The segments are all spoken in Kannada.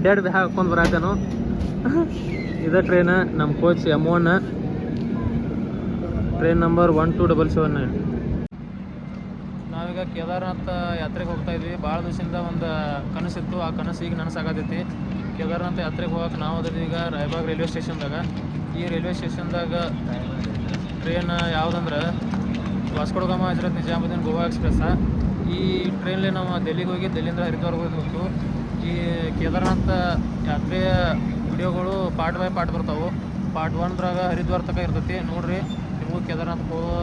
ಅಡ್ಡಾಡಿ ಬ್ಯಾಗ್ ಹಾಕೊಂಡು ಬರಾತೇನು ಇದ ಟ್ರೈನ್ ನಮ್ಮ coach M one train number one two double seven nine ನಾವೀಗ ಕೇದಾರನಾಥ ಯಾತ್ರೆಗೆ ಹೋಗ್ತಾ ಇದ್ವಿ. ಭಾಳ ದಿವಸದಿಂದ ಒಂದು ಕನಸಿತ್ತು ಆ ಕನಸು ಈಗ ನನಸಾಗತೈತಿ. ಕೇದಾರನಾಥ ಯಾತ್ರೆಗೆ ಹೋಗಕ್ಕೆ ನಾವು ಅದಿದ್ವಿ ಈಗ ರಾಯಬಾಗ್ ರೈಲ್ವೆ ಸ್ಟೇಷನ್ದಾಗ. ಈ ರೈಲ್ವೆ ಸ್ಟೇಷನ್ದಾಗ ಟ್ರೈನ್ ಯಾವುದಂದ್ರೆ ವಾಸ್ಕೋಡಗಾಮ ಹಜರತ್ ನಿಜಾಮುದ್ದೀನ್ ಗೋವಾ ಎಕ್ಸ್ಪ್ರೆಸ್ಸ. ಈ ಟ್ರೈನಲ್ಲಿ ನಾವು ದೆಲ್ಲಿಗೆ ಹೋಗಿ ದೆಲ್ಲಿಂದ ಹರಿದ್ವಾರ್ಗೆ ಹೋಗ್ಬೇಕು ಈ ಕೇದಾರನಾಥ ಯಾತ್ರೆಯ ವಿಡಿಯೋಗಳು ಪಾರ್ಟ್ ಬೈ ಪಾರ್ಟ್ ಬರ್ತಾವೆ. ಪಾರ್ಟ್ ಒನ್ದ್ರಾಗ ಹರಿದ್ವಾರ ತನಕ ಇರ್ತೈತಿ. ನೋಡ್ರಿ ನಿಮಗೂ ಕೇದಾರನಾಥ್ ಹೋಗೋ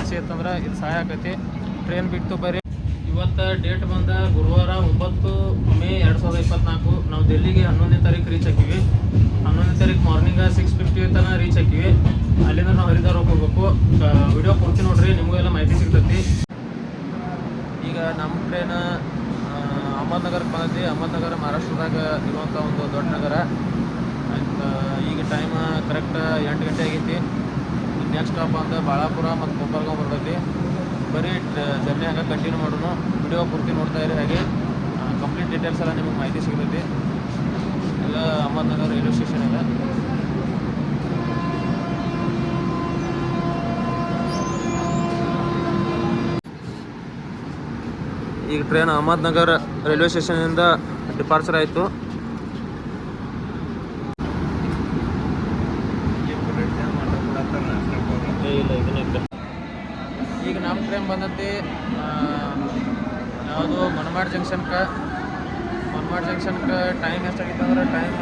ಆಸೆ ಇತ್ತಂದ್ರೆ ಇದು ಸಹಾಯ ಆಕೈತಿ. ಟ್ರೈನ್ ಬಿಟ್ಟು ಬರ್ರಿ. ಇವತ್ತು ಡೇಟ್ ಬಂದ ಗುರುವಾರ ಒಂಬತ್ತು ಮೇ ಎರಡು ಸಾವಿರದ ಇಪ್ಪತ್ನಾಲ್ಕು. ನಾವು ಡೆಲ್ಲಿಗೆ ಹನ್ನೊಂದನೇ ತಾರೀಕು ರೀಚ್ ಹಾಕಿವಿ. ಹನ್ನೊಂದನೇ ತಾರೀಕು ಮಾರ್ನಿಂಗ್ ಸಿಕ್ಸ್ ಫಿಫ್ಟಿ ತನಕ ರೀಚ್ ಹಾಕಿವಿ. ಅಲ್ಲಿಂದ ನಾವು ಹರಿದ್ವಾರ ಹೋಗ್ಬೇಕು. ವಿಡಿಯೋ ಕೊಡ್ತೀವಿ ನೋಡ್ರಿ ಎಲ್ಲ ಮಾಹಿತಿ ಸಿಗ್ತೈತಿ. ಈಗ ನಮ್ಮ ಟ್ರೈನ್ ಅಹಮದ್ನಗರಕ್ಕೆ ಬಂದೈತಿ ಅಹಮದ್ನಗರ ಮಹಾರಾಷ್ಟ್ರದಾಗ ಇರುವಂಥ ಒಂದು ದೊಡ್ಡ ನಗರ. ಆಯ್ತು ಈಗ ಟೈಮ್ ಕರೆಕ್ಟ್ ಎಂಟು ಗಂಟೆ ಆಗೈತಿ. ನೆಕ್ಸ್ಟ್ ಸ್ಟಾಪ್ ಅಂತ ಬಾಳಾಪುರ ಮತ್ತು ಗೋಪಾಲ್ಗಾಂವ್ ಬರ್ತೈತಿ. ಬರೀ ಜರ್ನಿ ಹಂಗೆ ಕಂಟಿನ್ಯೂ ಮಾಡೋಣ ವಿಡಿಯೋ ಪೂರ್ತಿ ನೋಡ್ತಾ ಇರಿ ಹಾಗೆ. ಕಂಪ್ಲೀಟ್ ಡೀಟೇಲ್ಸ್ ಎಲ್ಲ ನಿಮಗೆ ಮಾಹಿತಿ ಸಿಗ್ತೈತಿ. ಎಲ್ಲ ಅಹಮದ್ನಗರ್ ರೈಲ್ವೆ ಸ್ಟೇಷನ್ ಇದೆ ಈಗ ಟ್ರೈನ್ ಅಹಮದ್ನಗರ್ ರೈಲ್ವೆ ಸ್ಟೇಷನಿಂದ ಡಿಪಾರ್ಚರ್ ಆಯಿತು. ಈಗ ನಮ್ಮ ಟ್ರೈನ್ ಬಂದತಿ ಯಾವುದು ಮನಮಾಡ್ ಜಂಕ್ಷನ್ಗೆ ಮನಮಾಡ್ ಜಂಕ್ಷನ್ಗೆ ಟೈಮ್ ಎಷ್ಟಾಗಿತ್ತು ಅಂದ್ರೆ ಟೈಮ್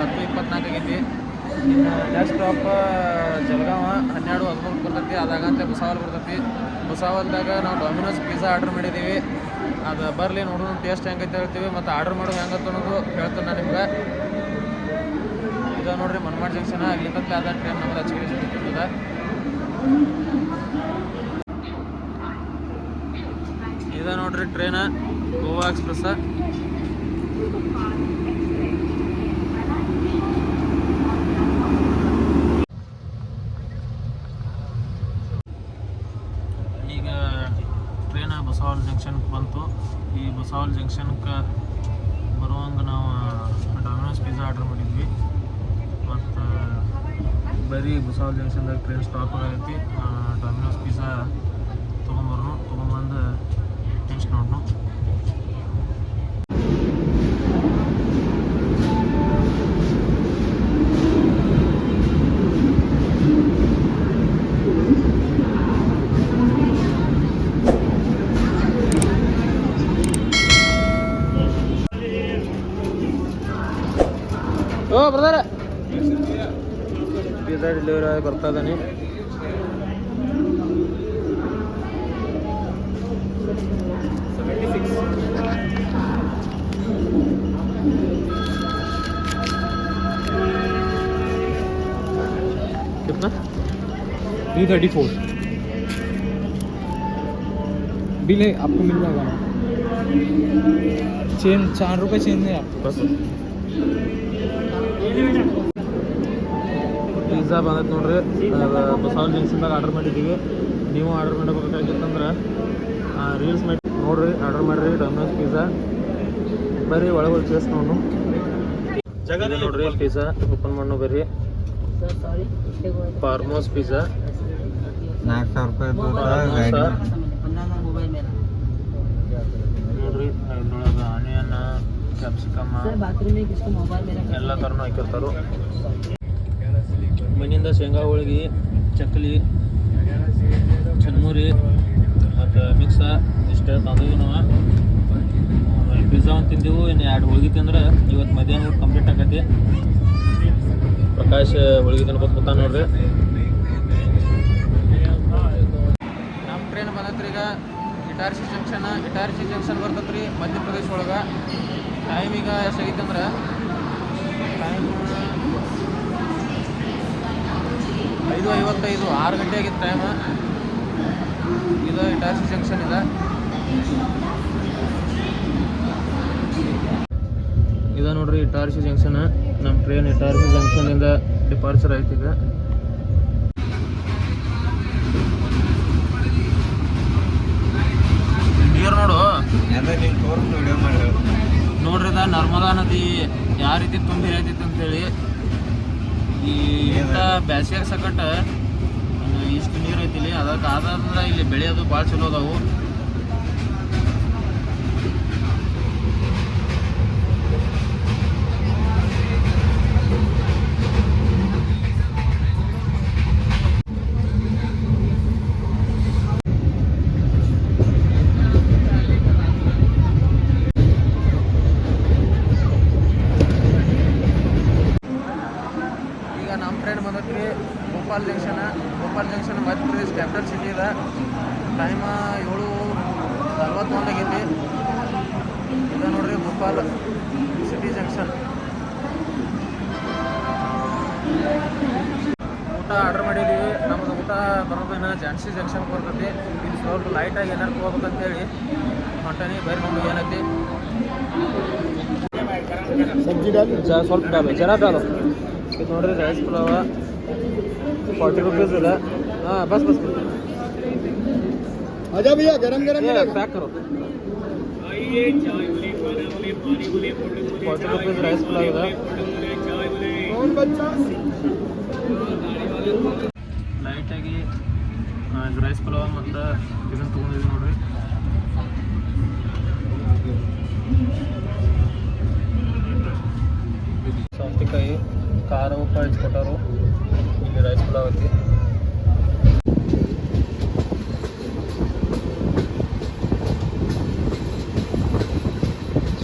ಹತ್ತು ಇಪ್ಪತ್ನಾಲ್ಕು ಆಗೈತಿ. ಇನ್ನು ನೆಕ್ಸ್ಟ್ ಸ್ಟಾಪ್ ಜಲಗಾವ ಹನ್ನೆರಡು ಹದಿಮೂರು ಬರ್ತೈತಿ. ಅದಾಗಂತೆ ಬುಸಾವಲ್ ಬರ್ತೈತಿ. ಬುಸಾವಲ್ದಾಗ ನಾವು ಡೊಮಿನೋಸ್ ಪಿಜ್ಜಾ ಆರ್ಡ್ರ್ ಮಾಡಿದ್ದೀವಿ. ಅದು ಬರಲಿ ನೋಡೋಣ ಟೇಸ್ಟ್ ಹೆಂಗೈತೆ ಹೇಳ್ತೀವಿ, ಮತ್ತು ಆರ್ಡರ್ ಮಾಡೋದು ಹೆಂಗತ್ತ ಅನ್ನೋದು ಹೇಳ್ತೇನೆ ನಾನು ನಿಮ್ಗೆ. ಇದು ನೋಡ್ರಿ ಮನ್ಮಾಡ್ ಜಂಕ್ಷನ್ ಅಲ್ಲಿಂದ ಅದ ಟ್ರೈನ್ ನಮ್ದು ಹಚ್ಚಿಗೆ ಸಿಗ್ತದ ಇದು ನೋಡ್ರಿ ಟ್ರೈನ್ ಗೋವಾ ಎಕ್ಸ್ಪ್ರೆಸ್ ಈಗ ಟ್ರೈನ್ ಬಸವಾಲ್ ಜಂಕ್ಷನ್ಗೆ ಬಂತು ಈ ಬಸವಾಲ್ ಜಂಕ್ಷನ್ಗೆ ಬರುವಂಗೆ ನಾವು ಡೊಮಿನೋಸ್ ಪಿಜ್ಜಾ ಆರ್ಡ್ರ್ ಮಾಡಿದ್ವಿ. ಮತ್ತು, ಬರೀ ಬಸವಾಲ್ ಜಂಕ್ಷನ್ದಾಗ ಟ್ರೈನ್ ಸ್ಟಾಪ್ ಆಗೈತಿ. ಡೊಮಿನೋಸ್ ಪಿಜ್ಜಾ ತೊಗೊಂಬರ್ನು, ತೊಗೊಂಬಂದು ಟೇಸ್ಟ್ ನೋಡ್ನು ಪಿಜ್ಜಾ ಡೆಲಿವರಿ ಆಗಿ ಬರ್ತಾ ಇದ್ದಾನೆ कितना थ्री थर्टी फोर बिल है आपको मिल जाएगा ना चेन चार रुपये चेन है आपको बस ಪಿಜ್ಜಾ ಬಂದೈತೆ ನೋಡ್ರಿ. ಅದು ಬಸವಲ್ ಜಂಕ್ಷನ್ದಾಗ ಆರ್ಡರ್ ಮಾಡಿದ್ದೀವಿ. ನೀವು ಆರ್ಡರ್ ಮಾಡಬೇಕಾಗಿತ್ತಂದ್ರೆ ರೀಲ್ಸ್ ಮಾಡಿ ನೋಡ್ರಿ ಆರ್ಡರ್ ಮಾಡಿರಿ ಡೊಮಿನೋಸ್ ಪಿಜ್ಜಾ ಬರ್ರಿ ಒಳಗೆ ಚೇಸ್ ನೋಡು ನೋಡ್ರಿ ಪಿಜ್ಜಾ ಓಪನ್ ಮಾಡೋ ಬರ್ರಿ. ಫಾರ್ಮೋಸ್ ಪಿಜ್ಜಾ ನಾಲ್ಕು ಸಾವಿರ ರೂಪಾಯಿ ನೋಡ್ರಿ ಅದ್ರೊಳಗೆ ಆನಿಯನ್ ಕ್ಯಾಪ್ಸಿಕಮ್ ಎಲ್ಲ ಥರನೂ ಹಾಕಿರ್ತಾರೋ. ಮನೆಯಿಂದ ಶೇಂಗಾ, ಹೋಳ್ಗಿ, ಚಕ್ಲಿ ಚನ್ಮೂರಿ ಮತ್ತು ಮಿಕ್ಸ ಇಷ್ಟು ತಂದೀವಿ ನಾವು. ಪಿಜ್ಜಾ ಒಂದು ತಿಂದೆವು ಇನ್ನು ಎರಡು ಹೋಳಿಗೆ ತಿಂದ್ರೆ ಇವತ್ತು ಮಧ್ಯಾಹ್ನ ಕಂಪ್ಲೀಟ್ ಆಗತ್ತೆ ಪ್ರಕಾಶ್ ಹೋಳಿಗೆ ತಿನ್ಕೊತ ಕೂತಾನ ನೋಡ್ರಿ. ನಮ್ಮ ಟ್ರೈನ್ ಬಂದತ್ರಿ ಈಗ. ಇಟಾರ್ಸಿ ಜಂಕ್ಷನ್ ಇಟಾರ್ಸಿ ಜಂಕ್ಷನ್ ಬರ್ತತ್ರಿ ಮಧ್ಯಪ್ರದೇಶ ಒಳಗೆ. ಟೈಮ್ ಈಗ ಎಷ್ಟಾಗೈತೆ ಅಂದ್ರೆ? ಟೈಮ್ ಐದು ಐವತ್ತೈದು ಆರು ಗಂಟೆ ಆಗಿತ್ತು ಟೈಮ್ ಇದು ಇಟಾರ್ಸಿ ಜಂಕ್ಷನ್ ಇದೆ. ಇದು ನೋಡ್ರಿ ಇಟಾರ್ಸಿ ಜಂಕ್ಷನ್ ನಮ್ಮ ಟ್ರೈನ್ ಇಟಾರ್ಸಿ ಜಂಕ್ಷನಿಂದ ಡಿಪಾರ್ಚರ್ ಆಯ್ತು ಈಗ ನೀರು ನೋಡು. ನೋಡ್ರಿ ಇದ ನರ್ಮದಾ ನದಿ ಯಾವ ರೀತಿ ತುಂಬಿ ಹೇಳ್ತಿತ್ತು ಅಂತೇಳಿ. ಈ ಇಂಥ ಬ್ಯಾಸಿಗೆ ಸಕಟ ಇಷ್ಟು ನೀರು ಐತಿ ಇಲ್ಲಿ. ಅದಕ್ಕೆ ಆದ್ರೆ ಇಲ್ಲಿ ಬೆಳೆಯೋದು ಭಾಳ ಚಲೋ ಅದಾವು. ಶಿರಸಿ ಜಂಕ್ಷನ್ಗೆ ಬರ್ತೈತಿ ಇದು ಸ್ವಲ್ಪ ಲೈಟಾಗಿ ಏನಾರು ಹೋಗ್ಬೇಕಂತೇಳಿ ಹೊಂಟನಿ ಬೈರ್ಕೊಂಡು ಏನೈತಿ ಸಬ್ಜಿ ಡಾಲ್ ಸ್ವಲ್ಪ ಡಾಲ್ ಜನ ಡಾಲು ಇದು ನೋಡ್ರಿ ರೈಸ್ ಪುಲಾವ ಫಾರ್ಟಿ ರುಪೀಸ್ ಇದೆ ಹಾಂ ಬಸ್ ಬಸ್ ಅಜಾ ಭಯ್ಯ ಗರಂ ಗರಂ ಪ್ಯಾಕ್ ಕರೋ ಫಾರ್ಟಿ ರುಪೀಸ್ ರೈಸ್ ಪುಲಾವ್ ಇದೆ ರೈಸ್ ಪಲಾವ್ ಮತ್ತು ಇದನ್ನು ತೊಗೊಂಡಿದ್ದೀವಿ ನೋಡ್ರಿ. ಸೌತೆಕಾಯಿ ಖಾರ ಉಪ್ಪು ಹಚ್ಕೊಟ್ಟಾರು ಇಲ್ಲಿ ರೈಸ್ ಪಲಾವ್ ಐತಿ.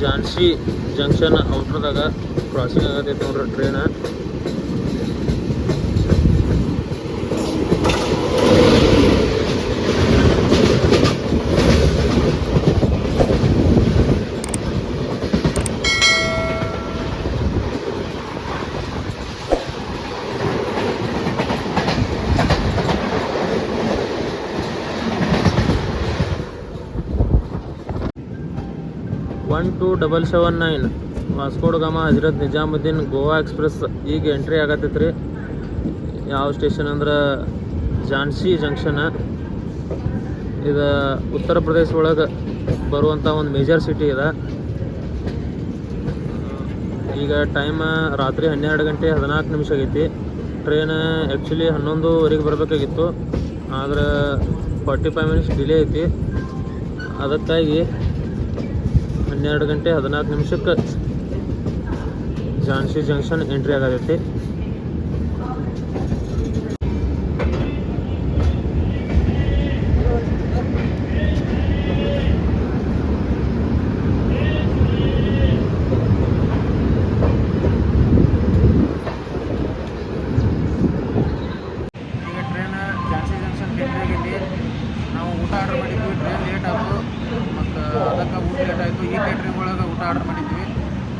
ಝಾನ್ಸಿ ಜಂಕ್ಷನ್ ಔಟ್ರದಾಗ ಕ್ರಾಸಿಂಗ್ ಆಗತೈತಿ ನೋಡ್ರಿ train one two double seven nine Vasco da Gama Hazrat Nizamuddin Goa express ಈಗ ಎಂಟ್ರಿ ಆಗತ್ತೈತೆ ರೀ ಯಾವ ಸ್ಟೇಷನ್ ಅಂದ್ರೆ ಝಾನ್ಸಿ ಜಂಕ್ಷನ್ ಇದು ಉತ್ತರ ಪ್ರದೇಶ ಒಳಗೆ ಬರುವಂಥ ಒಂದು ಮೇಜರ್ ಸಿಟಿ ಇದೆ. ಈಗ ಟೈಮ್ ರಾತ್ರಿ ಹನ್ನೆರಡು ಗಂಟೆ ಹದಿನಾಲ್ಕು ನಿಮಿಷ ಆಗೈತಿ. ಟ್ರೈನ್ ಆ್ಯಕ್ಚುಲಿ ಹನ್ನೊಂದುವರೆಗೆ ಬರಬೇಕಾಗಿತ್ತು. ಆದ್ರೆ ಫಾರ್ಟಿ ಫೈವ್ ಮಿನಿಟ್ಸ್ ಡಿಲೇ ಐತಿ. ಅದಕ್ಕಾಗಿ ಹನ್ನೆರಡು ಗಂಟೆ ಹದಿನಾಲ್ಕು ನಿಮಿಷಕ್ಕೆ ಝಾನ್ಸಿ ಜಂಕ್ಷನ್ ಎಂಟ್ರಿ ಆಗತೈತಿ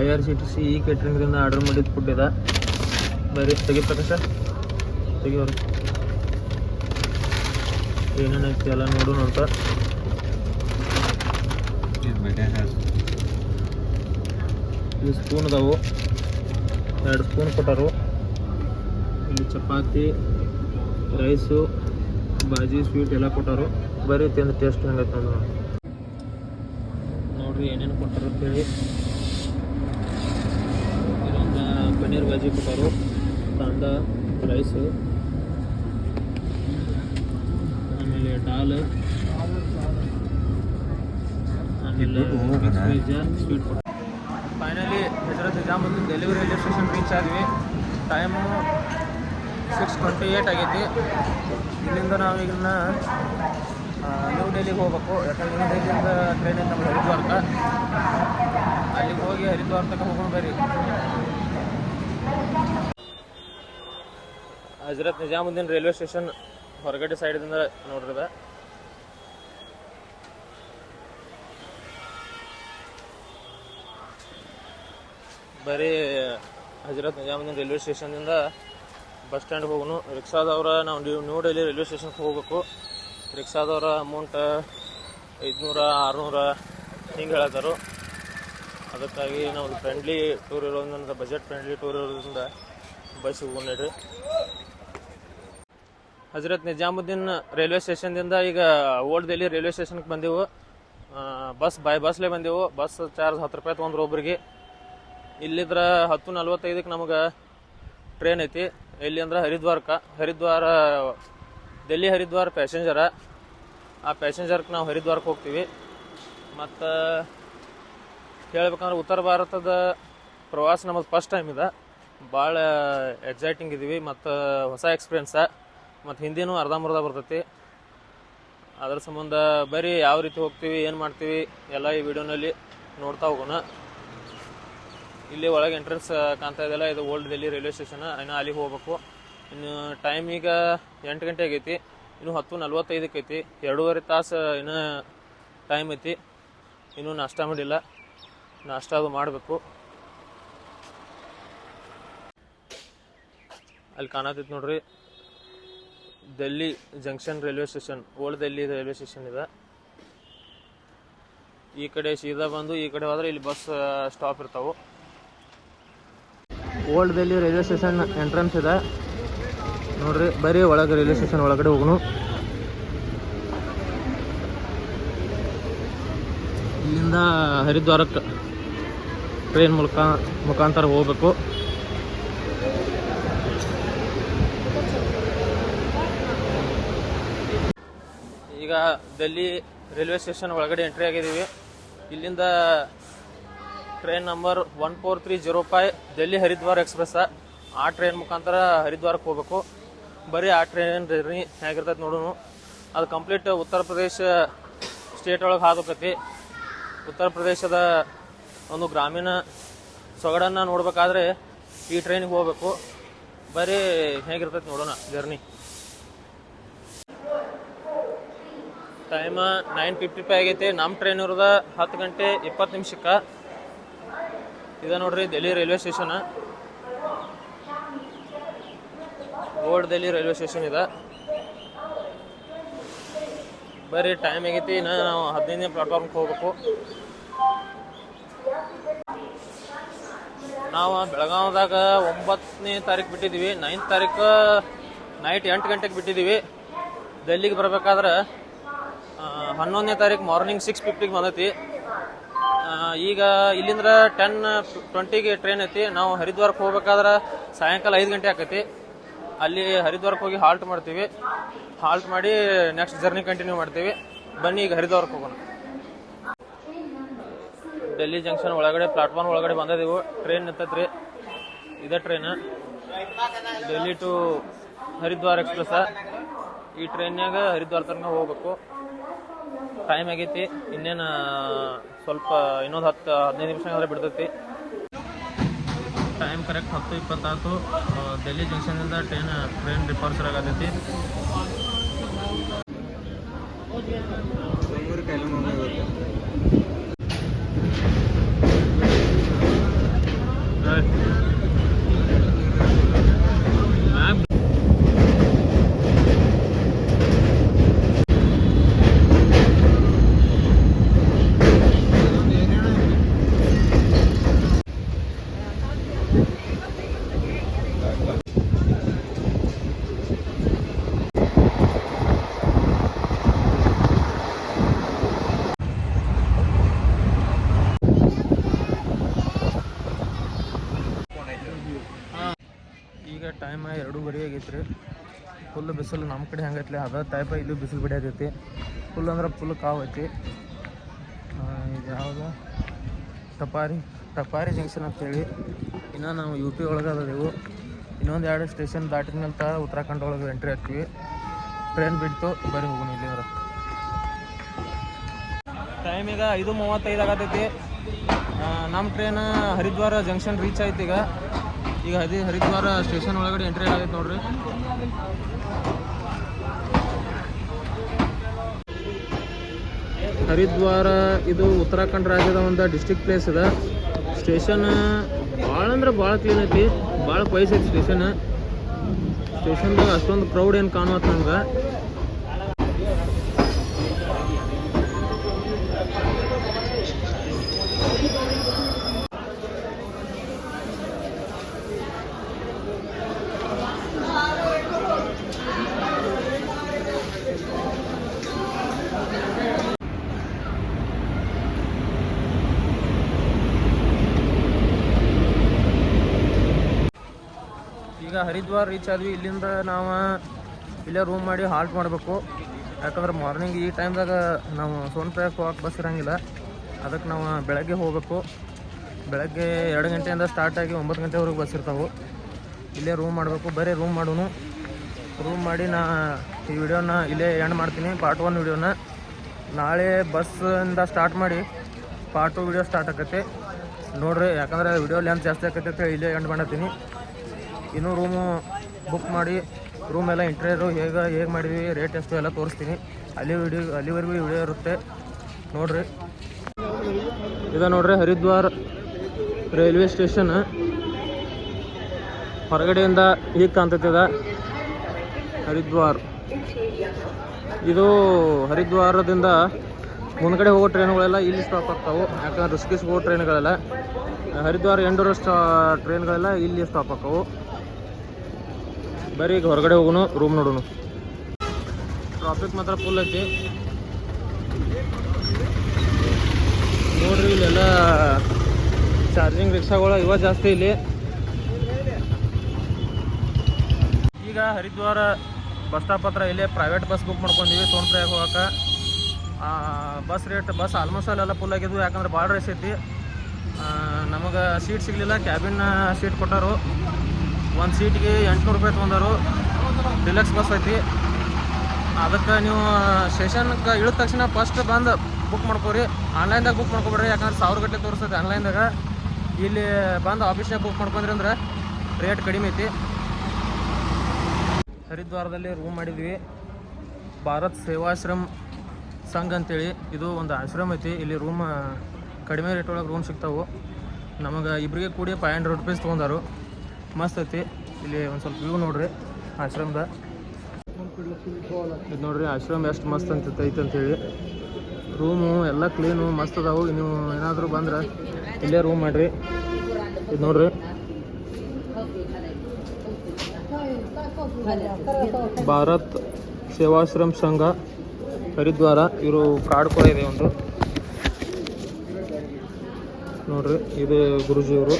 I R C T C ಈ ಕೇಟ್ರಿಂಗ್ರಿಂದ ಆರ್ಡರ್ ಮಾಡಿದ ಫುಡ್ ಇದೆ. ಬರೀ ತೆಗಿ ಪ್ರಕಾಶ ಏನೇನು ಐತಿ ಎಲ್ಲ ನೋಡು ಅಂತ ಇಲ್ಲಿ ಸ್ಪೂನ್ ಅದಾವು ಎರಡು ಸ್ಪೂನ್ ಕೊಟ್ಟಾರು. ಇಲ್ಲಿ ಚಪಾತಿ ರೈಸು ಬಾಜಿ ಸ್ವೀಟ್ ಎಲ್ಲ ಕೊಟ್ಟಾರು. ಬರೀ ತಿಂದು ಟೇಸ್ಟ್ ಹೆಂಗೈತೆ ನೋಡ್ರಿ ಏನೇನು ಕೊಟ್ಟಾರು ಅಂತೇಳಿ ಪನ್ನೀರ್ ಬಾಜಿ ಕೊಟ್ಟರು. ಕಾಂದ ರೈಸು ಆಮೇಲೆ ಡಾಲ್. ಆಮೇಲೆ ಸ್ವೀಟ್ ಫೈನಲಿ ಹಜರತ್ ಬಂದು ಡೆಲಿವರಿ ರೈಲ್ವೆ ಸ್ಟೇಷನ್ ರೀಚ್ ಆದ್ವಿ. ಟೈಮು ಸಿಕ್ಸ್ ಟ್ವೆಂಟಿ ಏಯ್ಟ್ ಆಗೈತಿ ಇಲ್ಲಿಂದ ನಾವು ಈಗಿನ ನ್ಯೂ ಡೆಲ್ಲಿಗೆ ಹೋಗ್ಬೇಕು. ಯಾಕಂದ್ರೆ ನ್ಯೂ ಡೆಲ್ಲಿಯಿಂದ ಟ್ರೈನ್ ಐತೆ ನಮ್ಗೆ ಹರಿದ್ವಾರ್ಕ ಅಲ್ಲಿಗೆ ಹೋಗಿ ಹರಿದ್ವಾರ ತನಕ ಹೋಗೋಣ ಬರ್ರಿ. ಹಜರತ್ ನಿಜಾಮುದ್ದೀನ್ ರೈಲ್ವೆ ಸ್ಟೇಷನ್ ಹೊರಗಡೆ ಸೈಡ್ದಿಂದ ನೋಡ್ರಿದ. ಬರೀ ಹಜರತ್ ನಿಜಾಮುದ್ದೀನ್ ರೈಲ್ವೆ ಸ್ಟೇಷನ್ದಿಂದ ಬಸ್ ಸ್ಟ್ಯಾಂಡ್ ಹೋಗೋನು. ರಿಕ್ಷಾದವ್ರ ನಾವು ನ್ಯೂ ಡೆಲ್ಲಿ ರೈಲ್ವೆ ಸ್ಟೇಷನ್ಗೆ ಹೋಗ್ಬೇಕು. ರಿಕ್ಷಾದವ್ರ ಅಮೌಂಟ್ ಐದುನೂರ, ಆರುನೂರ ಹಿಂಗೆ ಹೇಳತ್ತಾರು ಅದಕ್ಕಾಗಿ ನಾವು ಫ್ರೆಂಡ್ಲಿ ಟೂರ್ ಇರೋದ್ರಿಂದ ಬಜೆಟ್ ಫ್ರೆಂಡ್ಲಿ ಟೂರ್ ಇರೋದ್ರಿಂದ ಬಸ್ ಹೋಗೋಣ್ರಿ ಹಜರತ್ ನಿಜಾಮುದ್ದೀನ್ ರೈಲ್ವೆ ಸ್ಟೇಷನ್ದಿಂದ ಈಗ ಓಲ್ಡ್ ದೆಹಲಿ ರೈಲ್ವೆ ಸ್ಟೇಷನ್ಗೆ ಬಂದೆವು. ಬಸ್ ಬೈ ಬಸ್ಲೇ ಬಂದೆವು. ಬಸ್ ಚಾರ್ಜ್ ಹತ್ತು ರೂಪಾಯಿ ತೊಗೊಂಡ್ರು ಒಬ್ರಿಗೆ. ಇಲ್ಲಿದ್ರ ಹತ್ತು ನಲ್ವತ್ತೈದಕ್ಕೆ ನಮಗೆ ಟ್ರೈನ್ ಐತಿ. ಇಲ್ಲಿ ಅಂದ್ರೆ ಹರಿದ್ವಾರಕ್ಕೆ ಹರಿದ್ವಾರ ಡೆಲ್ಲಿ ಹರಿದ್ವಾರ ಪ್ಯಾಸೆಂಜರ. ಆ ಪ್ಯಾಸೆಂಜರ್ಗೆ ನಾವು ಹರಿದ್ವಾರಕ್ಕೆ ಹೋಗ್ತೀವಿ. ಮತ್ತು ಹೇಳ್ಬೇಕಂದ್ರೆ ಉತ್ತರ ಭಾರತದ ಪ್ರವಾಸ ನಮ್ಮದು ಫಸ್ಟ್ ಟೈಮ್ ಇದೆ. ಭಾಳ ಎಕ್ಸೈಟಿಂಗ್ ಇದೀವಿ. ಮತ್ತು ಹೊಸ ಎಕ್ಸ್ಪೀರಿಯನ್ಸ ಮತ್ತು ಹಿಂದಿನೂ ಅರ್ಧಂಬರ್ಧ ಬರ್ತೈತಿ. ಅದ್ರ ಸಂಬಂಧ ಬರೀ ಯಾವ ರೀತಿ ಹೋಗ್ತೀವಿ, ಏನು ಮಾಡ್ತೀವಿ ಎಲ್ಲ ಈ ವಿಡಿಯೋನಲ್ಲಿ ನೋಡ್ತಾ ಹೋಗೋಣ. ಇಲ್ಲಿ ಒಳಗೆ ಎಂಟ್ರೆನ್ಸ್ ಕಾಣ್ತಾ ಇದೆಯಲ್ಲ, ಇದು ಓಲ್ಡ್ ಡೆಲ್ಲಿ ರೈಲ್ವೆ ಸ್ಟೇಷನ್ ಇನ್ನು ಅಲ್ಲಿಗೆ ಹೋಗ್ಬೇಕು. ಇನ್ನು ಟೈಮ್ ಈಗ ಎಂಟು ಗಂಟೆ ಆಗೈತಿ. ಇನ್ನು ಹತ್ತು ನಲ್ವತ್ತೈದಕ್ಕೆ ಐತಿ. ಎರಡೂವರೆ ತಾಸು ಇನ್ನು ಟೈಮ್ ಐತಿ. ಇನ್ನೂ ನಾಷ್ಟ ಮಾಡಿಲ್ಲ. ನಾಷ್ಟ ಅದು ಮಾಡಬೇಕು. ಅಲ್ಲಿ ಕಾಣತೈತಿ ನೋಡ್ರಿ. Delhi junction railway station, old Delhi railway station ಇದೆ. ಈ ಕಡೆ ಸೀದಾ ಬಂದು ಈ ಕಡೆ ಹೋದ್ರೆ ಇಲ್ಲಿ ಬಸ್ ಸ್ಟಾಪ್ ಇರ್ತಾವೆ. Old Delhi railway station entrance ಇದೆ. ನೋಡ್ರಿ, ಬರೀ ಒಳಗೆ ರೈಲ್ವೆ ಸ್ಟೇಷನ್ ಒಳಗಡೆ ಹೋಗ್ನು. ಇಲ್ಲಿಂದ ಹರಿದ್ವಾರಕ್ಕೆ ಟ್ರೈನ್ ಮೂಲಕ ಮುಖಾಂತರ ಹೋಗ್ಬೇಕು. ಈಗ ಡೆಲ್ಲಿ ರೈಲ್ವೆ ಸ್ಟೇಷನ್ ಒಳಗಡೆ ಎಂಟ್ರಿ ಆಗಿದ್ದೀವಿ. ಇಲ್ಲಿಂದ train number one four three zero five Delhi Haridwar express. ಆ ಟ್ರೈನ್ ಮುಖಾಂತರ ಹರಿದ್ವಾರಕ್ಕೆ ಹೋಗ್ಬೇಕು. ಬರೀ ಆ ಟ್ರೈನ್ ಜರ್ನಿ ಹೇಗಿರ್ತೈತೆ ನೋಡೋಣ ಅದು ಕಂಪ್ಲೀಟ್ ಉತ್ತರ ಪ್ರದೇಶ ಸ್ಟೇಟ್ ಒಳಗೆ ಹಾದೋಕತಿ ಉತ್ತರ ಪ್ರದೇಶದ ಒಂದು ಗ್ರಾಮೀಣ ಸೊಗಡನ್ನು ನೋಡಬೇಕಾದ್ರೆ ಈ ಟ್ರೈನಿಗೆ ಹೋಗ್ಬೇಕು. ಬರೀ ಹೇಗಿರ್ತೈತೆ ನೋಡೋಣ journey. Time nine fifty five ಆಗೈತಿ. ನಮ್ಮ ಟ್ರೈನ್ ಇರೋದ ಹತ್ತು ಗಂಟೆ ಇಪ್ಪತ್ತು ನಿಮಿಷಕ್ಕೆ. ಇದೆ ನೋಡ್ರಿ Delhi railway station old Delhi railway station ಇದೆ. ಬರೀ ಟೈಮ್ ಆಗೈತಿ, ಇನ್ನು ನಾವು ಹದಿನೈದನೇ ಪ್ಲಾಟ್ಫಾರ್ಮ್ಗೆ ಹೋಗ್ಬೇಕು. ನಾವು ಬೆಳಗಾವ್ದಾಗ ಒಂಬತ್ತನೇ ತಾರೀಕು ಬಿಟ್ಟಿದ್ದೀವಿ. ನೈನ್ತ್ ತಾರೀಕು ನೈಟ್ ಎಂಟು ಗಂಟೆಗೆ ಬಿಟ್ಟಿದ್ದೀವಿ. ಡೆಲ್ಲಿಗೆ ಬರ್ಬೇಕಾದ್ರೆ ಹನ್ನೊಂದನೇ ತಾರೀಕು ಮಾರ್ನಿಂಗ್ ಸಿಕ್ಸ್ ಫಿಫ್ಟಿಗೆ ಬಂದೈತಿ. ಈಗ ಇಲ್ಲಿಂದ ಟೆನ್ ಟ್ವೆಂಟಿಗೆ ಟ್ರೈನ್ ಐತಿ. ನಾವು ಹರಿದ್ವಾರಕ್ಕೆ ಹೋಗ್ಬೇಕಾದ್ರೆ ಸಾಯಂಕಾಲ ಐದು ಗಂಟೆ ಆಕೈತಿ. ಅಲ್ಲಿ ಹರಿದ್ವಾರಕ್ಕೆ ಹೋಗಿ ಹಾಲ್ಟ್ ಮಾಡ್ತೀವಿ. ಹಾಲ್ಟ್ ಮಾಡಿ ನೆಕ್ಸ್ಟ್ ಜರ್ನಿ ಕಂಟಿನ್ಯೂ ಮಾಡ್ತೀವಿ. ಬನ್ನಿ ಈಗ ಹರಿದ್ವಾರಕ್ಕೆ ಹೋಗೋಣ. ಡೆಲ್ಲಿ ಜಂಕ್ಷನ್ ಒಳಗಡೆ ಪ್ಲಾಟ್ಫಾರ್ಮ್ ಒಳಗಡೆ ಬಂದಿದ್ದೀವಿ ಟ್ರೈನ್ ನಿಂತೈತ್ರಿ. ಇದೇ train Delhi to Haridwar express ಈ ಟ್ರೈನ್ಯಾಗ ಹರಿದ್ವಾರ ತನಕ ಹೋಗ್ಬೇಕು. ಟೈಮ್ ಆಗೈತಿ. ಇನ್ನೇನು ಸ್ವಲ್ಪ ಇನ್ನೊಂದು ಹತ್ತು, ಹದಿನೈದು ನಿಮಿಷ ಆದರೆ ಬಿಡ್ತೈತಿ. ಟೈಮ್ ಕರೆಕ್ಟ್ ಹತ್ತು ಇಪ್ಪತ್ತಾಯ್ತು. ಡೆಲ್ಲಿ ಜಂಕ್ಷನಿಂದ ಟ್ರೈನ್ ಟ್ರೈನ್ ಡಿಪಾರ್ಚರ್ ಆಗತೈತಿ. ಈಗ ಟೈಮ್ ಎರಡೂವರೆ ಆಗೈತ್ರಿ. ಫುಲ್ ಬಿಸಿಲು ನಮ್ಮ ಕಡೆ ಹೆಂಗೈತ್ಲಿ. ಅದ ಟೈಪ ಇಲ್ಲೂ ಬಿಸಿಲು ಬಿಡತೈತಿ ಫುಲ್ ಅಂದ್ರೆ ಫುಲ್ ಕಾವು ಐತಿ. ಇದು ಯಾವುದು ಟಪಾರಿ. ಟಪಾರಿ ಜಂಕ್ಷನ್ ಅಂತೇಳಿ. ಇನ್ನು ನಾವು ಯು ಪಿ ಒಳಗೆ ಅದೇವು ಇನ್ನೊಂದು ಎರಡು ಸ್ಟೇಷನ್ ದಾಟಿದ ಮೇಲೆ ಉತ್ತರಾಖಂಡ್ ಒಳಗೆ ಎಂಟ್ರಿ ಆಗ್ತೀವಿ ಟ್ರೈನ್ ಬಿಡ್ತು, ಬರೀ ಹೋಗೋಣ ಇಲ್ಲಿಂದ್ರ ಟೈಮ್ ಈಗ ಐದು ಮೂವತ್ತೈದು ಆಗತೈತಿ. ನಮ್ಮ ಟ್ರೈನ್ ಹರಿದ್ವಾರ ಜಂಕ್ಷನ್ ರೀಚ್ ಆಯ್ತು ಈಗ. ಈಗ ಹದಿ ಹರಿದ್ವಾರ ಸ್ಟೇಷನ್ ಒಳಗಡೆ ಎಂಟ್ರಿ ಆಗೈತೆ ನೋಡ್ರಿ. ಹರಿದ್ವಾರ ಇದು ಉತ್ತರಾಖಂಡ್ ರಾಜ್ಯದ ಒಂದು ಡಿಸ್ಟಿಕ್ ಪ್ಲೇಸ್ ಇದೆ. ಸ್ಟೇಷನ್ ಭಾಳ ಅಂದ್ರೆ ಭಾಳ ಕ್ಲೀನ್ ಐತಿ. ಭಾಳ ಪೈಸ್ ಐತಿ ಸ್ಟೇಷನ್ ಸ್ಟೇಷನ್ದಾಗ ಅಷ್ಟೊಂದು ಕ್ರೌಡ್ ಏನು ಕಾಣುತ್ತೆ ನಮ್ಗೆ ಹರಿದ್ವಾರ್ ರೀಚ್ ಆದ್ವಿ. ಇಲ್ಲಿಂದ ನಾವು ಇಲ್ಲೇ ರೂಮ್ ಮಾಡಿ ಹಾಲ್ಟ್ ಮಾಡಬೇಕು. ಯಾಕಂದ್ರೆ ಮಾರ್ನಿಂಗ್ ಈ ಟೈಮ್ದಾಗ ನಾವು ಸೋನ್ಪ್ರಯಾಗ್ ಹೋಗಕ್ಕೆ ಬಸ್ ಇರಂಗಿಲ್ಲ. ಅದಕ್ಕೆ ನಾವು ಬೆಳಗ್ಗೆ ಹೋಗಬೇಕು. ಬೆಳಗ್ಗೆ ಎರಡು ಗಂಟೆಯಿಂದ ಸ್ಟಾರ್ಟ್ ಆಗಿ ಒಂಬತ್ತು ಗಂಟೆವರೆಗೆ ಬಸ್ ಇರ್ತಾವೆ. ಇಲ್ಲೇ ರೂಮ್ ಮಾಡಬೇಕು. ಬರೀ ರೂಮ್ ಮಾಡೋನು. ರೂಮ್ ಮಾಡಿ ನಾ ಈ ವಿಡಿಯೋನ ಇಲ್ಲೇ ಎಂಡ್ ಮಾಡ್ತೀನಿ. ಪಾರ್ಟ್ ಒನ್ ವಿಡಿಯೋನ. ನಾಳೆ ಬಸ್ಸಿಂದ ಸ್ಟಾರ್ಟ್ ಮಾಡಿ ಪಾರ್ಟ್ ಟು ವಿಡಿಯೋ ಸ್ಟಾರ್ಟ್ ಆಕೈತಿ. ನೋಡ್ರಿ, ಯಾಕಂದ್ರೆ ವಿಡಿಯೋ ಲೆಂತ್ ಜಾಸ್ತಿ ಆಕೈತೆ ಇಲ್ಲೇ ಎಂಡ್ ಮಾಡತ್ತೀನಿ ಇನ್ನೂ ರೂಮು ಬುಕ್ ಮಾಡಿ ರೂಮ್ ಎಲ್ಲ ಇಂಟೀರಿಯರು ಹೇಗೆ ಹೇಗೆ ಮಾಡಿದ್ವಿ ರೇಟ್ ಎಷ್ಟು ಎಲ್ಲ ತೋರಿಸ್ತೀನಿ. ಅಲ್ಲಿ ವಿಡಿಯೋ ಅಲ್ಲಿವರೆಗೂ ವಿಡಿಯೋ ಇರುತ್ತೆ. ನೋಡ್ರಿ. ಇದು ನೋಡ್ರಿ ಹರಿದ್ವಾರ್ ರೈಲ್ವೆ ಸ್ಟೇಷನ್ ಹೊರಗಡೆಯಿಂದ ಹೀಗೆ ಕಾಣ್ತೈತದ ಹರಿದ್ವಾರ್. ಇದು ಹರಿದ್ವಾರದಿಂದ ಮುಂದ್ಗಡೆ ಹೋಗೋ ಟ್ರೈನ್ಗಳೆಲ್ಲ ಇಲ್ಲಿ ಸ್ಟಾಪ್ ಆಗ್ತಾವೆ. ಯಾಕಂದ್ರೆ ಋಷಿಕೇಶ್ ಹೋಗೋ ಟ್ರೈನ್ಗಳೆಲ್ಲ ಹರಿದ್ವಾರ ಎಂಡೂರು ಸ್ಟಾ ಟ್ರೈನ್ಗಳೆಲ್ಲ ಇಲ್ಲಿ ಸ್ಟಾಪ್ ಆಕ್ಕವು ಬರೀ ಈಗ ಹೊರಗಡೆ ಹೋಗೋಣ ರೂಮ್ ನೋಡೋಣ ಟ್ರಾಫಿಕ್ ಮಾತ್ರ ಫುಲ್ ಐತಿ. ನೋಡ್ರಿ ಇಲ್ಲೆಲ್ಲ ಚಾರ್ಜಿಂಗ್ ರಿಕ್ಷಾಗಳು ಇವ ಜಾಸ್ತಿ ಇಲ್ಲಿ. ಈಗ ಹರಿದ್ವಾರ ಬಸ್ ಸ್ಟಾಪ್ ಹತ್ರ ಇಲ್ಲೇ ಪ್ರೈವೇಟ್ ಬಸ್ ಬುಕ್ ಮಾಡ್ಕೊಂಡಿವಿ ಸೋನ್ಪ್ರಯಾಗ ಹೋಗಕ್ಕೆ ಬಸ್ ರೇಟ್ ಬಸ್ ಆಲ್ಮೋಸ್ಟ್ ಅಲ್ಲೆಲ್ಲ ಫುಲ್ ಆಗಿದ್ವು, ಯಾಕಂದ್ರೆ ಭಾಳ ರೇಸ್ ಐತಿ. ನಮಗೆ ಸೀಟ್ ಸಿಗಲಿಲ್ಲ ಕ್ಯಾಬಿನ್ ಸೀಟ್ ಕೊಟ್ಟರು. ಒಂದು ಸೀಟಿಗೆ ಎಂಟುನೂರು ರೂಪಾಯಿ ತೊಗೊಂಡರು ಡಿಲಕ್ಸ್ ಬಸ್ ಐತಿ. ಅದಕ್ಕೆ ನೀವು ಸೆಷನ್ಗೆ ಇಳಿದ ತಕ್ಷಣ ಫಸ್ಟ್ ಬಂದು ಬುಕ್ ಮಾಡ್ಕೋರಿ. ಆನ್ಲೈನ್ದಾಗ ಬುಕ್ ಮಾಡ್ಕೊಬೇಡ್ರಿ, ಯಾಕಂದ್ರೆ ಸಾವಿರ ಗಟ್ಟಲೆ ತೋರಿಸ್ತೈತೆ ಆನ್ಲೈನ್ದಾಗ ಇಲ್ಲಿ ಬಂದು ಆಫೀಸ್ನಾಗ ಬುಕ್ ಮಾಡ್ಕೊಂಡ್ರಿ ಅಂದ್ರೆ ರೇಟ್ ಕಡಿಮೆ ಐತಿ. ಹರಿದ್ವಾರದಲ್ಲಿ ರೂಮ್ ಮಾಡಿದ್ವಿ. ಭಾರತ್ ಸೇವಾಶ್ರಮ್ ಸಂಘ ಅಂತೇಳಿ ಇದು ಒಂದು ಆಶ್ರಮ ಐತಿ. ಇಲ್ಲಿ ರೂಮ್ ಕಡಿಮೆ ರೇಟ್ ಒಳಗೆ ರೂಮ್ ಸಿಗ್ತಾವೆ. ನಮಗೆ ಇಬ್ಬರಿಗೆ ಕೂಡಿ ಫೈವ್ ಹಂಡ್ರೆಡ್ ರುಪೀಸ್ ತೊಗೊಂಡಾರು. ಮಸ್ತ್ ಐತಿ. ಇಲ್ಲಿ ಒಂದು ಸ್ವಲ್ಪ ವ್ಯೂ ನೋಡ್ರಿ, ಆಶ್ರಮದ. ಇದು ನೋಡ್ರಿ, ಆಶ್ರಮ ಎಷ್ಟು ಮಸ್ತ್ ಅಂತ ಐತಿ ಅಂತೇಳಿ ರೂಮು ಎಲ್ಲ ಕ್ಲೀನು ಮಸ್ತ್ ಅದಾವು. ನೀವು ಏನಾದರೂ ಬಂದ್ರೆ ಇಲ್ಲೇ ರೂಮ್ ಮಾಡ್ರಿ. ಇದು ನೋಡ್ರಿ. ಭಾರತ್ ಸೇವಾಶ್ರಮ್ ಸಂಘ, ಹರಿದ್ವಾರ. ಇವರು ಕಾರ್ಡ್ ಕೂಡ ಇದೆ ಒಂದು. ನೋಡ್ರಿ, ಇದು ಗುರುಜಿಯವರು.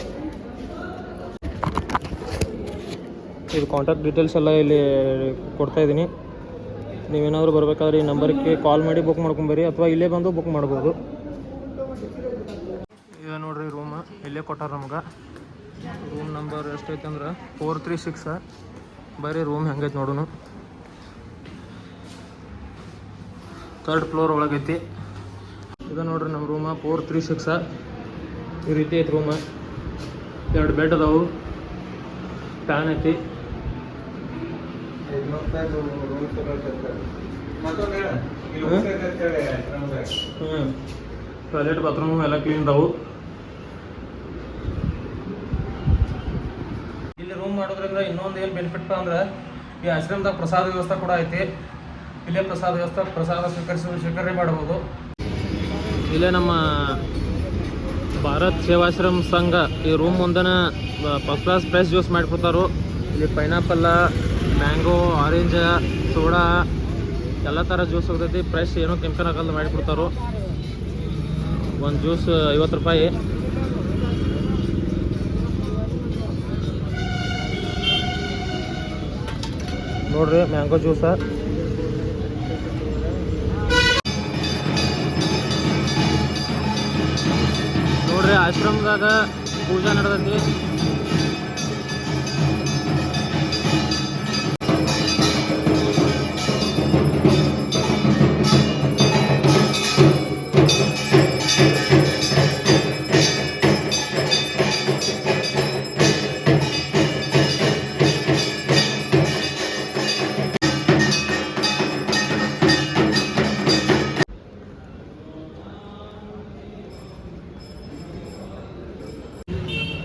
ಇದು ಕಾಂಟ್ಯಾಕ್ಟ್ ಡೀಟೇಲ್ಸ್ ಎಲ್ಲ ಇಲ್ಲಿ ಕೊಡ್ತಾ ಇದ್ದೀನಿ. ನೀವೇನಾದರೂ ಬರಬೇಕಾದ್ರೆ ಈ ನಂಬರ್ಗೆ ಕಾಲ್ ಮಾಡಿ ಬುಕ್ ಮಾಡ್ಕೊಂಬರಿ ಅಥವಾ ಇಲ್ಲೇ ಬಂದು ಬುಕ್ ಮಾಡ್ಬೋದು. ಈಗ ನೋಡ್ರಿ ರೂಮ್ ಇಲ್ಲೇ ಕೊಟ್ಟಾರ ನಮ್ಗೆ. ರೂಮ್ ನಂಬರ್ ಎಷ್ಟೈತೆ ಅಂದ್ರೆ ಫೋರ್ ತ್ರೀ ಸಿಕ್ಸ ಬರೀ ರೂಮ್ ಹೆಂಗೈತೆ ನೋಡೋಣ ತರ್ಡ್ ಫ್ಲೋರ್ ಒಳಗೈತಿ. ಇದು ನೋಡ್ರಿ ನಮ್ಮ ರೂಮ ಫೋರ್ ತ್ರೀ ಸಿಕ್ಸ ಈ ರೀತಿ ಐತೆ ರೂಮ ಎರಡು ಬೆಡ್ ಅದಾವು. ಫ್ಯಾನ್ ಐತಿ. ಹ್ಞೂ ಟಾಯ್ಲೆಟ್ ಬಾತ್ರೂಮ್ ಎಲ್ಲ ಕ್ಲೀನ್ ಅದಾವು ಇಲ್ಲಿ ರೂಮ್ ಮಾಡೋದ್ರಿಂದ ಇನ್ನೊಂದು ಏನು ಬೆನಿಫಿಟ್ ಅಂದ್ರೆ ಈ ಆಶ್ರಮದಾಗ ಪ್ರಸಾದ ವ್ಯವಸ್ಥೆ ಕೂಡ ಐತಿ. ಇಲ್ಲೇ ಪ್ರಸಾದ ವ್ಯವಸ್ಥೆ ಪ್ರಸಾದ ಸ್ವೀಕರಿಸ ಸ್ವೀಕರಣೆ ಮಾಡ್ಬೋದು. ಇಲ್ಲೇ ನಮ್ಮ ಭಾರತ್ ಸೇವಾಶ್ರಮ್ ಸಂಘ ಈ ರೂಮ್ ಮುಂದನ ಫಸ್ಟ್ ಕ್ಲಾಸ್ ಪ್ರೈಸ್ ಯೂಸ್ ಮಾಡಿಕೊಡ್ತಾರೋ. ಇಲ್ಲಿ ಪೈನಾಪಲ್ಲ ಮ್ಯಾಂಗೋ, ಆರೆಂಜ್, ಸೋಡಾ, ಎಲ್ಲ ಥರ ಜ್ಯೂಸ್ ಹೋಗ್ತೈತಿ. ಫ್ರೆಶ್ ಏನೋ ಕೆಮಿಕಲ್ ಹಾಕಲ್ದು ಮಾಡಿಕೊಡ್ತಾರೋ ಒಂದು ಜ್ಯೂಸ್ ಐವತ್ತು ರೂಪಾಯಿ. ನೋಡ್ರಿ ಮ್ಯಾಂಗೋ ಜ್ಯೂಸ ನೋಡ್ರಿ ಆಶ್ರಮದಾಗ ಪೂಜಾ ನಡೆದೈತಿ.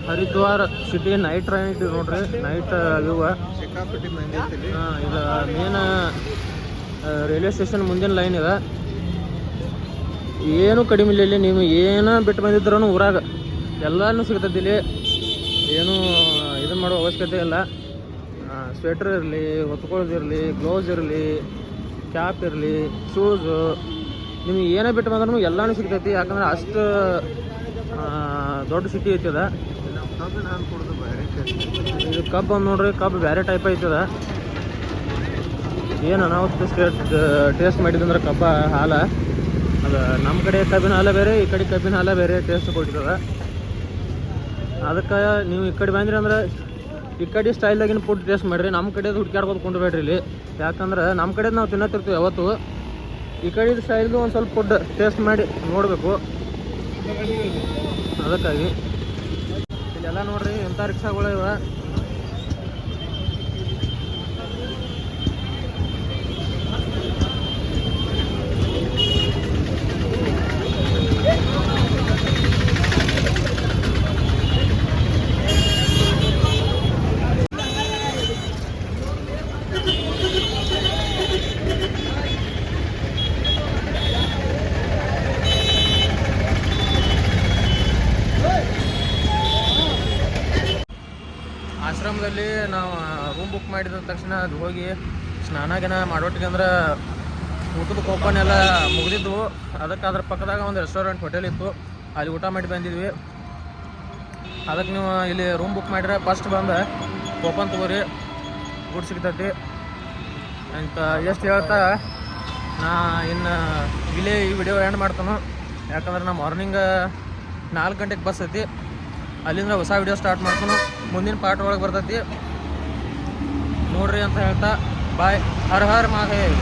ಹರಿದ್ವಾರ ಸಿಟಿ ನೈಟ್ ರೈಡ್ ನೋಡ್ರಿ. Night view main railway station ಮುಂದಿನ ಲೈನ್ ಇದೆ. ಏನು ಕಡಿಮೆ ಇಲ್ಲ ಇಲ್ಲಿ, ನೀವು ಏನ ಬಿಟ್ಟು ಬಂದಿದ್ರು ಊರಾಗ. ಎಲ್ಲಾನು ಸಿಗ್ತೈತಿ ಇಲ್ಲಿ. ಏನು ಇದು ಮಾಡೋ ಅವಶ್ಯಕತೆ ಇಲ್ಲ. ಸ್ವೆಟ್ರ್ ಇರಲಿ ಹೊತ್ಕೊಳ್ಳೋದಿರಲಿ ಗ್ಲೌಸ್ ಇರಲಿ ಕ್ಯಾಪ್ ಇರಲಿ ಶೂಸು ನಿಮಗೆ ಏನೇ ಬಿಟ್ಟು ಬಂದ್ರೂ ಎಲ್ಲಾನು ಸಿಗ್ತೈತಿ. ಯಾಕಂದ್ರೆ ಅಷ್ಟು ದೊಡ್ಡ ಸಿಟಿ ಐತದ. ಇದು ಕಬ್ಬು ಅಂದ್ ನೋಡ್ರಿ ಕಬ್ಬು ಬೇರೆ ಟೈಪ್ ಐತದ. ಏನು ಅನಾಹುತ ಟೇಸ್ಟ್ ಮಾಡಿದಂದ್ರೆ ಕಬ್ಬ ಹಾಲ. ಅದು ನಮ್ಮ ಕಡೆ ಕಬ್ಬಿನ ಹಾಲ ಬೇರೆ, ಈ ಕಡೆ ಕಬ್ಬಿನ ಹಾಲ ಬೇರೆ ಟೇಸ್ಟ್ ಕೊಡ್ತದ. ಅದಕ್ಕೆ ನೀವು ಈ ಕಡೆ ಬಂದ್ರಿ ಅಂದ್ರೆ ಈ ಕಡೆ ಸ್ಟೈಲ್ದಾಗಿನ ಫುಡ್ ಟೇಸ್ಟ್ ಮಾಡಿರಿ. ನಮ್ಮ ಕಡೆದು ಹುಡ್ಕ್ಯಾಡ್ಬೋದು ಕೊಂಡ್ಬೇಡ್ರಿ ಇಲ್ಲಿ. ಯಾಕಂದ್ರೆ ನಮ್ಮ ಕಡೆ ನಾವು ತಿನ್ನತ್ತಿರ್ತೀವಿ ಯಾವತ್ತು. ಈ ಕಡೆ ಸ್ಟೈಲ್ದು ಒಂದು ಸ್ವಲ್ಪ ಫುಡ್ ಟೇಸ್ಟ್ ಮಾಡಿ ನೋಡಬೇಕು. ಅದಕ್ಕಾಗಿ. ಇಲ್ಲೆಲ್ಲ ನೋಡ್ರಿ ಎಂಥ ರಿಕ್ಷಾಗಳು ಇವ ಆಶ್ರಮದಲ್ಲಿ ನಾವು ರೂಮ್ ಬುಕ್ ಮಾಡಿದ ತಕ್ಷಣ ಅದು ಹೋಗಿ ಸ್ನಾನ ಗಿನ ಮಾಡೋಟಿಗೆ ಅಂದ್ರೆ ಊಟದ ಕೂಪನ್ ಎಲ್ಲ ಮುಗಿದಿದ್ವು. ಅದಕ್ಕೆ ಅದ್ರ ಪಕ್ಕದಾಗ ಒಂದು ರೆಸ್ಟೋರೆಂಟ್ ಹೋಟೆಲ್ ಇತ್ತು. ಅಲ್ಲಿ ಊಟ ಮಾಡಿ ಬಂದಿದ್ವಿ. ಅದಕ್ಕೆ ನೀವು ಇಲ್ಲಿ ರೂಮ್ ಬುಕ್ ಮಾಡಿದ್ರೆ ಫಸ್ಟ್ ಬಂದು ಕೂಪನ್ ತಗೋರಿ. ಊಟ ಸಿಗ್ತೈತಿ. ಅಂತ ಎಷ್ಟು ಹೇಳ್ತಾ ನಾ ಇನ್ನು ಇಲ್ಲೇ ಈ ವಿಡಿಯೋ ಎಂಡ್ ಮಾಡ್ತಾನು. ಯಾಕಂದ್ರೆ ನಾ ಮಾರ್ನಿಂಗ್ ನಾಲ್ಕು ಗಂಟೆಗೆ ಬಸ್ ಐತಿ. ಅಲ್ಲಿಂದ ಹೊಸ ವಿಡಿಯೋ ಸ್ಟಾರ್ಟ್ ಮಾಡ್ತಾನು. ಮುಂದಿನ ಪಾರ್ಟ್ ಒಳಗೆ ಬರ್ತೈತಿ. ನೋಡ್ರಿ ಅಂತ ಹೇಳ್ತಾ ಬಾಯ್. ಹರ್ ಹರ್ ಮಹಾದೇವ್